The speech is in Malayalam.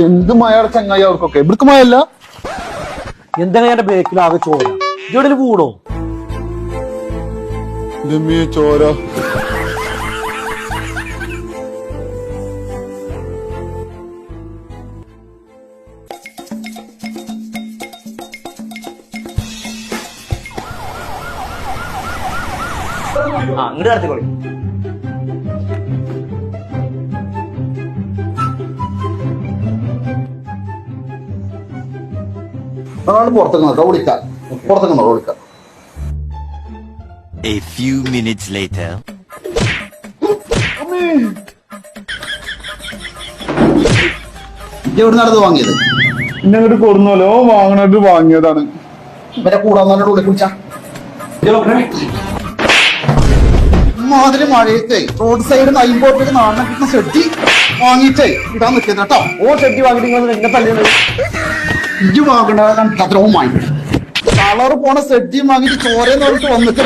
എന്ത് മഴയുടെ ചങ്ങായി അവർക്കൊക്കെ? ഇവിടേക്ക് മഴയല്ല? എന്താണ് എന്റെ ബേക്കിൽ ആകെ ചോര? ഇവിടെ കൂടോ? ചോര. ആ ഇങ്ങോട്ട് നടത്തിക്കോളി. നാളെ പുറത്തേക്ക് നോക്കാം വിളിക്കാം. പുറത്തേക്ക് നോക്കാം വിളിക്കാം. A few minutes later. എവിടെ നടന്ന് വാങ്ങിയത്? എന്നെ അങ്ങോട്ട് കൊടുന്നല്ലോ. വാങ്ങണത് വാങ്ങിയതാണ്. ഇവരെ കൂടാൻ ഉള്ളിൽ കുടിച്ചാ മാതിരി മഴയത്തെ. റോഡ് സൈഡ് നയിമ്പോട്ടേക്ക് നാടിനെ കിട്ടുന്ന ഷെട്ടി വാങ്ങിയിട്ടേ. ഇടാൻ നിൽക്കുന്നത് കേട്ടോ. ഓ ഷെട്ടി വാങ്ങിട്ട് നിങ്ങൾ എന്നെ തല്ലുന്നത് ഇജ്ജ് വാങ്ങേണ്ട ഭദ്രവും വാങ്ങിക്കണം കളറ് പോണ സെഡ്ജിയും വാങ്ങിയിട്ട് ചോരയെന്ന് പറഞ്ഞിട്ട് വന്നിട്ട്